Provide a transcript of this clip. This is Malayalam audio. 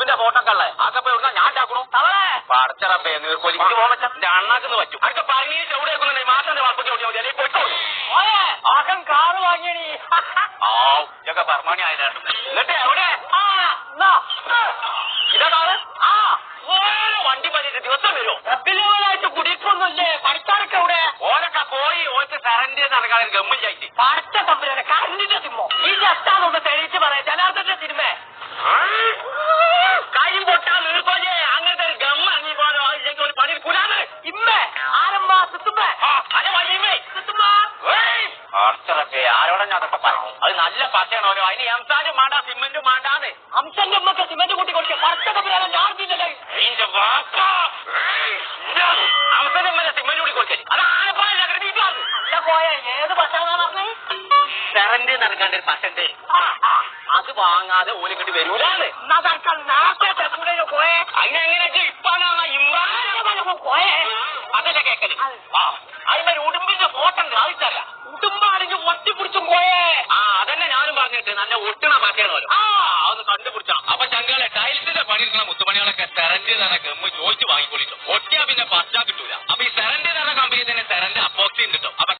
ഉപ്പിന്റെ ഫോട്ടോ കള്ള ആകെ പോയി ഞാൻ ഉണ്ടാക്കണു പടച്ച റബ്ബേ നീർക്കൊലിക്ക് പോകാൻ പറ്റാ അണ്ണാക്കുന്നു പറ്റും. അടുത്ത പറഞ്ഞ ചവിടെ മാസം വളപ്പ് കാറ് വാങ്ങിയണി ആ ഇതൊക്കെ പർമാണി ആയതായിരുന്നു. എന്നിട്ട് എവിടെ? ഇതാണ് വണ്ടി പറ്റിയിട്ട് ദിവസം വരുമോ റബ്ബിലായിട്ട് കുടിക്കൊന്നുമില്ലേ? പഠിക്കാനൊക്കെ എവിടെ? ഓരൊക്കെ പോയി. ഓർക്ക് കറന്റ് നടക്കാൻ ഗമ്മില്ലായിട്ട് പഠിച്ച തമ്മിലാണ് കറണ്ടിന്റെ സിമ്മോ ഈ ചത്താന്നൊന്ന് തെളിയിച്ച് പറയാം. ജനാർദ്ദന്റെ സിനിമ. അത് നല്ല പച്ചയാണോലോ അതിന് എംസാനും മാണ്ടാ സിമെന്റും മാണ്ടാന്ന്. അംസന്റെ ഉമ്മക്ക് സിമന്റ് കൂട്ടി നിന്റെ വാപ്പ അവസരം വരെ സിമെന്റ് കൂടി കൊടുക്കൽ അല്ല പോയ ഏത് ഭക്ഷണമാണ് പറഞ്ഞേ? സെറന്റ് നടക്കാണ്ട് ഒരു പശണ്ട് അത് വാങ്ങാതെ ഓൽ ഇങ്ങോട്ട് വരൂലാണ് ഇമ്രാൻ? പോയേ. അതല്ല കേക്കൽ? അതിന്റെ നല്ല ഒട്ടണ പാറ്റയാണല്ലോ ആ അത് കണ്ടുപിടിച്ചണം. അപ്പൊ ചങ്കാളെ ടൈൽസിന്റെ പണി ഇരിക്കുന്ന മുത്തുപണികളൊക്കെ സെറന്റ് തന്നെ ഗമ്മ് ചോദിച്ച് വാങ്ങിക്കൊള്ളിച്ചു ഒട്ടിയാ പിന്നെ പറ്റാ കിട്ടൂല. അപ്പൊ ഈ സെറന്റ് തന്നെ കമ്പനി തന്നെ സെറന്റ് അപ്പോക്സിയും കിട്ടും. അപ്പൊ